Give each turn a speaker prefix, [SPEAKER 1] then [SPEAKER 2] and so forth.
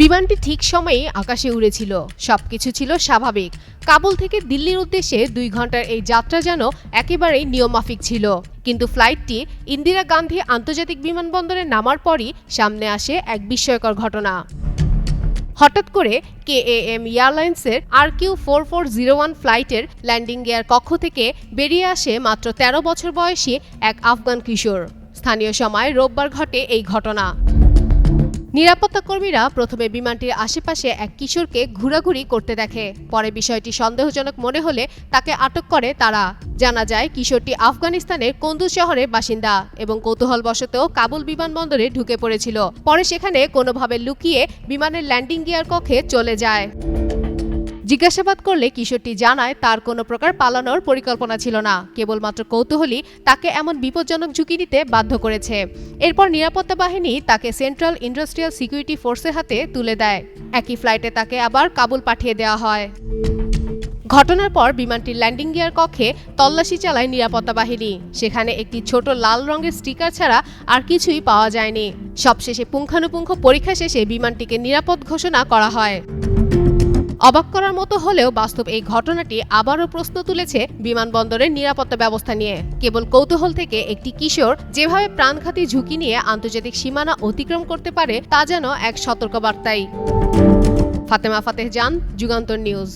[SPEAKER 1] বিমানটি ঠিক সময়েই আকাশে উড়েছিল। সবকিছু ছিল স্বাভাবিক। কাবুল থেকে দিল্লির উদ্দেশ্যে দুই ঘণ্টার এই যাত্রা যেন একেবারেই নিয়মাফিক ছিল। কিন্তু ফ্লাইটটি ইন্দিরা গান্ধী আন্তর্জাতিক বিমানবন্দরে নামার পরই সামনে আসে এক বিস্ময়কর ঘটনা। হঠাৎ করে কে এ এম এয়ারলাইন্সের আর Q four four zero one ফ্লাইটের ল্যান্ডিং গিয়ার কক্ষ থেকে বেরিয়ে আসে মাত্র ১৩ বছর বয়সী এক আফগান কিশোর। স্থানীয় সময় রোববার ঘটে এই ঘটনা। নিরাপত্তা কর্মীরা প্রথমে বিমানটির আশেপাশে এক কিশোরকে ঘোরাঘুরি করতে দেখে। পরে বিষয়টি সন্দেহজনক মনে হলে তাকে আটক করে তারা। জানা যায়, কিশোরটি আফগানিস্তানের কন্দুজ শহরের বাসিন্দা এবং কৌতূহলবশত কাবুল বিমানবন্দরে ঢুকে পড়েছিল। পরে সেখানে কোনোভাবে লুকিয়ে বিমানের ল্যান্ডিং গিয়ার কক্ষে চলে যায়। জিজ্ঞাসাবাদ করলে কিশোরটি জানায়, তার কোনো প্রকার পালানোর পরিকল্পনা ছিল না। কেবলমাত্র কৌতূহলী তাকে এমন বিপজ্জনক ঝুঁকি নিতে বাধ্য করেছে। এরপর নিরাপত্তা বাহিনী তাকে সেন্ট্রাল ইন্ডাস্ট্রিয়াল সিকিউরিটি ফোর্সের হাতে তুলে দেয়। একই ফ্লাইটে তাকে আবার কাবুল পাঠিয়ে দেওয়া হয়। ঘটনার পর বিমানটির ল্যান্ডিং গিয়ার কক্ষে তল্লাশি চালায় নিরাপত্তা বাহিনী। সেখানে একটি ছোট লাল রঙের স্টিকার ছাড়া আর কিছুই পাওয়া যায়নি। সবশেষে পুঙ্খানুপুঙ্খ পরীক্ষা শেষে বিমানটিকে নিরাপদ ঘোষণা করা হয়। অবাক করার মতো হলেও বাস্তব এই ঘটনাটি আবারও প্রশ্ন তুলেছে বিমানবন্দরের নিরাপত্তা ব্যবস্থা নিয়ে। কেবল কৌতূহল থেকে একটি কিশোর যেভাবে প্রাণঘাতী ঝুঁকি নিয়ে আন্তর্জাতিক সীমানা অতিক্রম করতে পারে, তা যেন এক সতর্কবার্তাই। ফাতেমা ফাতেহ জান, যুগান্তর নিউজ।